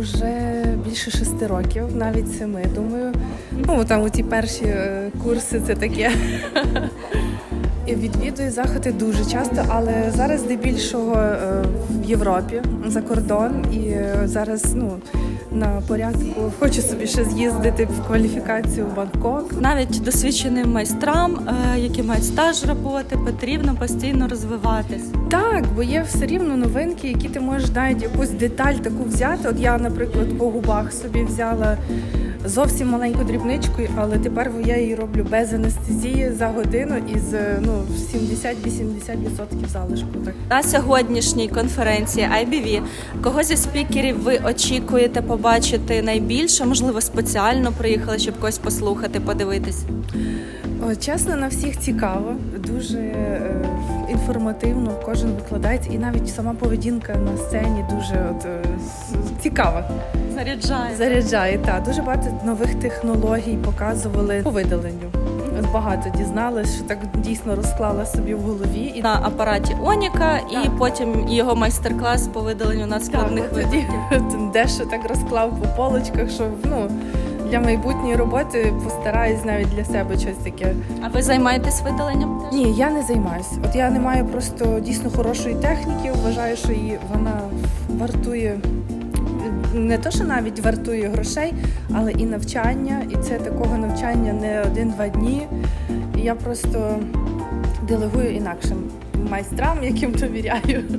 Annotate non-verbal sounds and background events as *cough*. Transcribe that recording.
вже більше шести років, навіть семи, думаю. Ну, там у ті перші е, курси це таке. *laughs* Відвідую заходи дуже часто, але зараз здебільшого е, в Європі за кордон. І е, зараз ну, на порядку хочу собі ще з'їздити в кваліфікацію в Бангкок. Навіть досвідченим майстрам, е, які мають стаж роботи, потрібно постійно розвиватись. Так, бо є все рівно новинки, які ти можеш навіть якусь деталь таку взяти. От я, наприклад, по губах собі взяла зовсім маленькою дрібничкою, але тепер я її роблю без анестезії за годину із е, ну 70-80% залишку. Так. На сьогоднішній конференції IBV кого зі спікерів ви очікуєте побачити найбільше? Можливо, спеціально приїхали, щоб когось послухати, подивитись. Чесно, на всіх цікаво, дуже е, інформативно. Кожен викладається, і навіть сама поведінка на сцені дуже от, е, цікава. Заряджає. Заряджає та дуже багато нових технологій показували по видаленню. Багато дізналась, що так дійсно розклала собі в голові. І На апараті Оніка, і потім його майстер-клас по видаленню надскладних Так, тоді *laughs* дещо так розклав по полочках, що ну для майбутньої роботи постараюсь навіть для себе щось таке. А ви займаєтесь видаленням? теж? Ні, я не займаюся. От я не маю просто дійсно хорошої техніки. Вважаю, що її вона вартує не то, що навіть вартує грошей, але і навчання. І це такого навчання не один-два дні. І я просто делегую інакшим майстрам, яким довіряю.